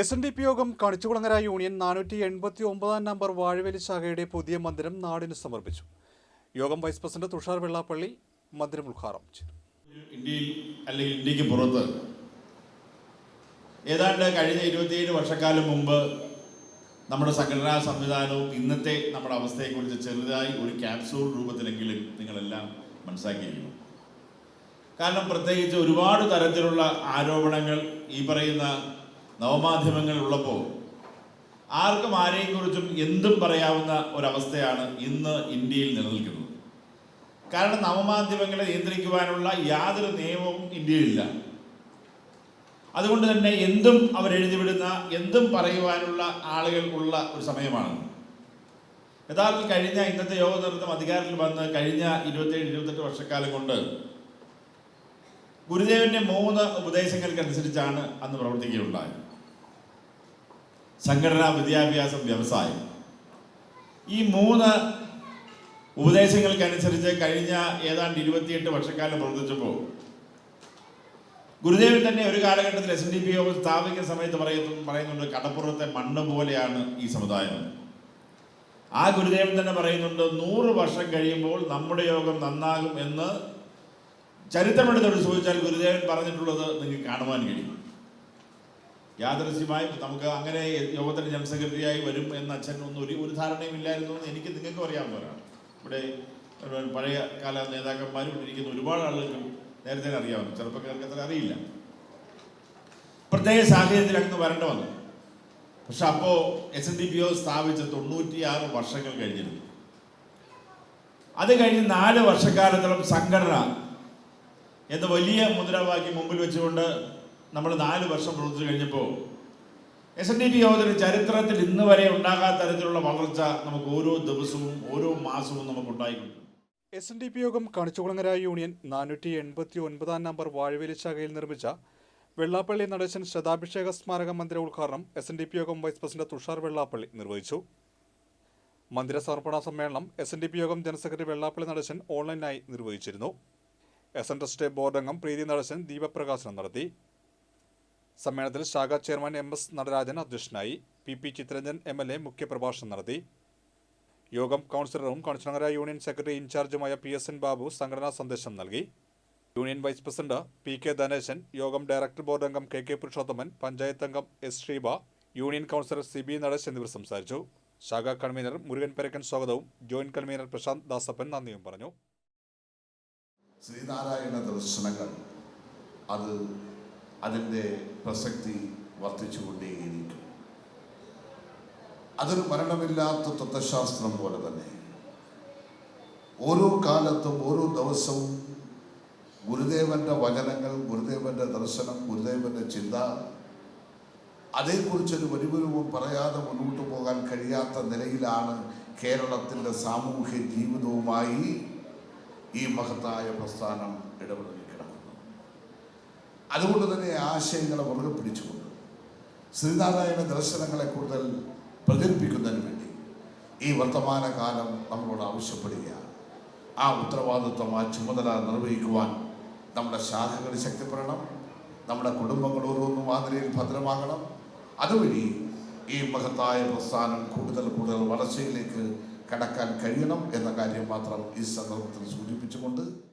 S N D P യോഗം Kanichukulangara union നാനൂറ്റി എൺപത്തി ഒമ്പതാം നമ്പർ വാഴവേലി ശാഖയുടെ പുതിയ മന്ദിരം നാടിന് സമർപ്പിച്ചു. യോഗം വൈസ് പ്രസിഡന്റ് തുഷാർ വെള്ളാപ്പള്ളി മന്ദിരം ഉദ്ഘാടനം ചെയ്തു. ഇന്ത്യയിൽ അല്ലെങ്കിൽ ഇന്ത്യയ്ക്ക് പുറത്ത് ഏതാണ്ട് കഴിഞ്ഞ ഇരുപത്തിയേഴ് വർഷക്കാലം മുമ്പ് നമ്മുടെ സംഘടനാ സംവിധാനവും ഇന്നത്തെ നമ്മുടെ അവസ്ഥയെക്കുറിച്ച് ചെറുതായി ഒരു ക്യാപ്സൂൾ രൂപത്തിലെങ്കിലും നിങ്ങളെല്ലാം മനസ്സിലാക്കിയിരിക്കുന്നു. കാരണം പ്രത്യേകിച്ച് ഒരുപാട് തരത്തിലുള്ള ആരോപണങ്ങൾ ഈ പറയുന്ന നവമാധ്യമങ്ങൾ ഉള്ളപ്പോൾ ആർക്കും ആരെയും കുറിച്ചും എന്തും പറയാവുന്ന ഒരവസ്ഥയാണ് ഇന്ന് ഇന്ത്യയിൽ നിലനിൽക്കുന്നത്. കാരണം നവമാധ്യമങ്ങളെ നിയന്ത്രിക്കുവാനുള്ള യാതൊരു നിയമവും ഇന്ത്യയിലില്ല. അതുകൊണ്ട് തന്നെ എന്തും അവരെഴുതിവിടുന്ന എന്തും പറയുവാനുള്ള ആളുകൾ ഉള്ള ഒരു സമയമാണ്. യഥാർത്ഥത്തിൽ കഴിഞ്ഞ ഇന്നത്തെ യോഗ നേതൃത്വം അധികാരത്തിൽ വന്ന് കഴിഞ്ഞ ഇരുപത്തേഴ് ഇരുപത്തെട്ട് വർഷക്കാലം കൊണ്ട് ഗുരുദേവന്റെ മൂന്ന് ഉപദേശങ്ങൾക്കനുസരിച്ചാണ് അന്ന് പ്രവർത്തിക്കുകയുണ്ടായത്. സംഘടന വിദ്യാഭ്യാസം വ്യവസായം. ഈ മൂന്ന് ഉപദേശങ്ങൾക്കനുസരിച്ച് കഴിഞ്ഞ ഏതാണ്ട് ഇരുപത്തിയെട്ട് വർഷക്കാലം പ്രവർത്തിച്ചപ്പോൾ ഗുരുദേവൻ തന്നെ ഒരു കാലഘട്ടത്തിൽ എസ് എൻ ഡി പി യോഗം സ്ഥാപിക്കുന്ന സമയത്ത് പറയുന്നു പറയുന്നുണ്ട് കടപ്പുറത്തെ മണ്ണ് പോലെയാണ് ഈ സമുദായം. ആ ഗുരുദേവൻ തന്നെ പറയുന്നുണ്ട് നൂറ് വർഷം കഴിയുമ്പോൾ നമ്മുടെ യോഗം നന്നാകും എന്ന് ചരിത്രമെടുത്തോട് ചോദിച്ചാൽ ഗുരുദേവൻ പറഞ്ഞിട്ടുള്ളത് നിങ്ങൾക്ക് കാണുവാൻ കഴിയും. യാദൃശ്യമായി നമുക്ക് അങ്ങനെ യോഗത്തിന്റെ ജനറൽ സെക്രട്ടറിയായി വരും എന്ന അച്ഛൻ ഒന്നും ഒരു ഒരു ധാരണയും ഇല്ലായിരുന്നു എന്ന് എനിക്ക് നിങ്ങൾക്കും അറിയാവുന്നവരാണ് ഇവിടെ പഴയ കാല നേതാക്കന്മാരും ഇരിക്കുന്ന ഒരുപാട് ആളുകൾക്കും നേരത്തെ അറിയാവുന്നു. ചെറുപ്പക്കാർക്ക് അത്ര അറിയില്ല. പ്രത്യേക സാഹചര്യത്തിൽ അങ്ങ് വരേണ്ട വന്നു പക്ഷെ അപ്പോ എസ് എൻ ഡി പി ഒ സ്ഥാപിച്ച തൊണ്ണൂറ്റിയാറ് വർഷങ്ങൾ കഴിഞ്ഞിരുന്നു. അത് കഴിഞ്ഞ് നാല് വർഷക്കാലത്തോളം സംഘടന എന്ന വലിയ മുദ്രാവാക്യം മുമ്പിൽ വെച്ചുകൊണ്ട് നമ്മൾ നാല് വർഷം പ്രവർത്തിച്ചു കഴിഞ്ഞപ്പോൾ എസ് എൻ ഡി പി യോഗത്തിൽ ചരിത്രത്തിൽ ഇന്ന് വരെ ഉണ്ടാകാത്ത തരത്തിലുള്ള വളർച്ച നമുക്ക് ഓരോ ദിവസവും ഓരോ മാസവും നമുക്ക് ഉണ്ടായിട്ടുണ്ട്. എസ് എൻ ഡി പി യോഗം കണിച്ചുകുളങ്ങര യൂണിയൻ നാനൂറ്റി എൺപത്തി ഒൻപതാം നമ്പർ വാഴവേലി ശാഖയിൽ നിർമ്മിച്ച വെള്ളാപ്പള്ളി നടേശൻ ശതാഭിഷേക സ്മാരക മന്ദിര ഉദ്ഘാടനം എസ് എൻ ഡി പി യോഗം വൈസ് പ്രസിഡന്റ് തുഷാർ വെള്ളാപ്പള്ളി നിർവഹിച്ചു. മന്ദിര സമർപ്പണ സമ്മേളനം എസ് എൻ ഡി പി യോഗം ജനറൽ സെക്രട്ടറി വെള്ളാപ്പള്ളി നടേശൻ ഓൺലൈനായി നിർവഹിച്ചിരുന്നു. എസ് എൻ ട്രസ്റ്റ് ബോർഡംഗം പ്രീതി നടേശൻ ദീപപ്രകാശനം നടത്തി. സമ്മേളനത്തിൽ ശാഖാ ചെയർമാൻ എം എസ് നടരാജൻ അധ്യക്ഷനായി P P Chitharanjan M L A മുഖ്യപ്രഭാഷണം നടത്തി. യോഗം കൗൺസിലറും കൗൺസിലർ യൂണിയൻ സെക്രട്ടറി ഇൻചാർജുമായ പി എസ് എൻ ബാബു സംഘടനാ സന്ദേശം നൽകി. Union vice president P K Dhaneshan യോഗം ഡയറക്ടർ ബോർഡ് അംഗം കെ കെ പുരുഷോത്തമൻ പഞ്ചായത്ത് അംഗം S Sreeba union councillor C B Natesh എന്നിവർ സംസാരിച്ചു. ശാഖാ കൺവീനർ മുരുകൻ പെരക്കൻ സ്വാഗതവും ജോയിന്റ് കൺവീനർ പ്രശാന്ത് ദാസപ്പൻ നന്ദിയും പറഞ്ഞു. ശ്രീനാരായണ ദർശനങ്ങൾ അത് അതിന്റെ പ്രസക്തി വർദ്ധിച്ചുകൊണ്ടേയിരിക്കും അതൊരു മരണമില്ലാത്ത തത്വശാസ്ത്രം പോലെ തന്നെ. ഓരോ കാലത്തും ഓരോ ദിവസവും ഗുരുദേവന്റെ വചനങ്ങൾ ഗുരുദേവന്റെ ദർശനം ഗുരുദേവന്റെ ചിന്ത അതേക്കുറിച്ചൊരു വരുവരുവും പറയാതെ മുന്നോട്ട് പോകാൻ കഴിയാത്ത നിലയിലാണ് കേരളത്തിന്റെ സാമൂഹ്യ ജീവിതവുമായി ഈ മഹത്തായ പ്രസ്ഥാനം ഇടപെടലിൽ കിടക്കുന്നത് അതുകൊണ്ട് തന്നെ ആശയങ്ങളെ മുറുകെ പിടിച്ചുകൊണ്ട് ശ്രീനാരായണ ദർശനങ്ങളെ കൂടുതൽ പ്രചരിപ്പിക്കുന്നതിന് വേണ്ടി ഈ വർത്തമാനകാലം നമ്മളോട് ആവശ്യപ്പെടുകയാണ്. ആ ഉത്തരവാദിത്വം ആ ചുമതല നിർവഹിക്കുവാൻ നമ്മുടെ ശാഖകൾ ശക്തിപ്പെടണം. നമ്മുടെ കുടുംബങ്ങൾ ഓരോന്നും നിലയിൽ ഭദ്രമാകണം. അതുവഴി ഈ മഹത്തായ പ്രസ്ഥാനം കൂടുതൽ കൂടുതൽ വളർച്ചയിലേക്ക് കടക്കാൻ കഴിയണം എന്ന കാര്യം മാത്രം ഈ സന്ദർഭത്തിൽ സൂചിപ്പിച്ചുകൊണ്ട്